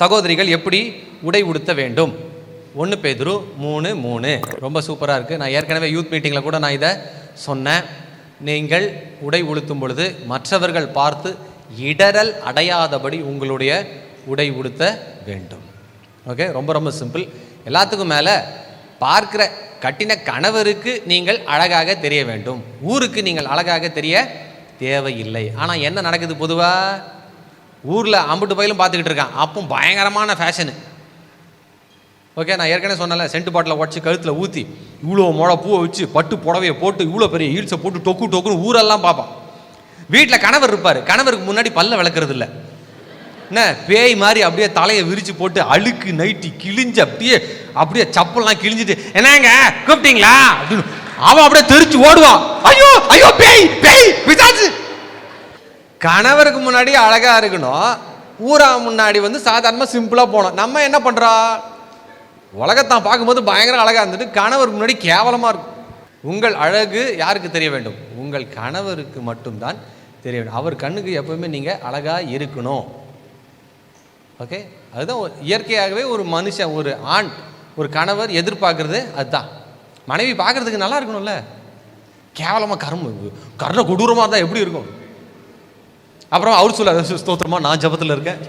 சகோதரிகள் எப்படி உடை உடுத்த வேண்டும்? ஒன்று பேதுரு மூணு மூணு. ரொம்ப சூப்பராக இருக்குது நான் ஏற்கனவே யூத் மீட்டிங்கில் கூட நான் இதை சொன்னேன். நீங்கள் உடை உடுத்தும் பொழுது மற்றவர்கள் பார்த்து இடரல் அடையாதபடி உங்களுடைய உடை உடுத்த வேண்டும். ஓகே? ரொம்ப ரொம்ப சிம்பிள். எல்லாத்துக்கும் மேலே பார்க்குற கட்டின கணவருக்கு நீங்கள் அழகாக தெரிய வேண்டும். ஊருக்கு நீங்கள் அழகாக தெரிய தேவையில்லை. ஆனால் என்ன நடக்குது பொதுவாக ஊரில் அம்புட்டு பயிலும் பார்த்துக்கிட்டு இருக்கான். அப்போ பயங்கரமான ஃபேஷனு ஓகே நான் ஏற்கனவே சொன்னல சென்ட் பாட்டில் உடச்சி கழுத்தில் ஊற்றி இவ்வளோ முளை பூவை வச்சு பட்டு புடவையை போட்டு இவ்வளோ பெரிய ஈல்ஸை போட்டு டொக்கு டொக்குன்னு ஊரெல்லாம் பார்ப்பான். வீட்டில் கணவர் இருப்பார். கணவருக்கு முன்னாடி பல்ல விளக்குறது இல்லை. என்ன? பேய் மாதிரி அப்படியே தலையை விரித்து போட்டு அழுக்கு நைட்டி கிழிஞ்சு அப்படியே அப்படியே சப்பல்லாம் கிழிஞ்சிட்டு என்னங்க? கூப்பிட்டீங்களா? அப்படின்னு. அவன் அப்படியே தெரிச்சு ஓடுவான். ஐயோ ஐயோ பேய் பேய் விசாச்சு கணவருக்கு முன்னாடி அழகாக இருக்கணும். ஊரா முன்னாடி வந்து சாதாரணமாக சிம்பிளாக போனோம் நம்ம என்ன பண்ணுறோம் உலகத்தான் பார்க்கும்போது பயங்கர அழகாக இருந்துட்டு கணவருக்கு முன்னாடி கேவலமாக இருக்கும். உங்கள் அழகு யாருக்கு தெரிய வேண்டும்? உங்கள் கணவருக்கு மட்டும்தான் தெரிய வேண்டும். அவர் கண்ணுக்கு எப்பவுமே நீங்கள் அழகாக இருக்கணும். ஓகே அதுதான் இயற்கையாகவே ஒரு மனுஷன் ஒரு ஆண் ஒரு கணவர் எதிர்பார்க்குறது அதுதான். மனைவி பார்க்கறதுக்கு நல்லா இருக்கணும்ல. கேவலமாக கரும் கர்ண கொடூரமாக தான் எப்படி இருக்கும்? அப்புறம் அவர் சொல்ல ஸ்தோத்திரமா நான் ஜபத்தில் இருக்கேன்.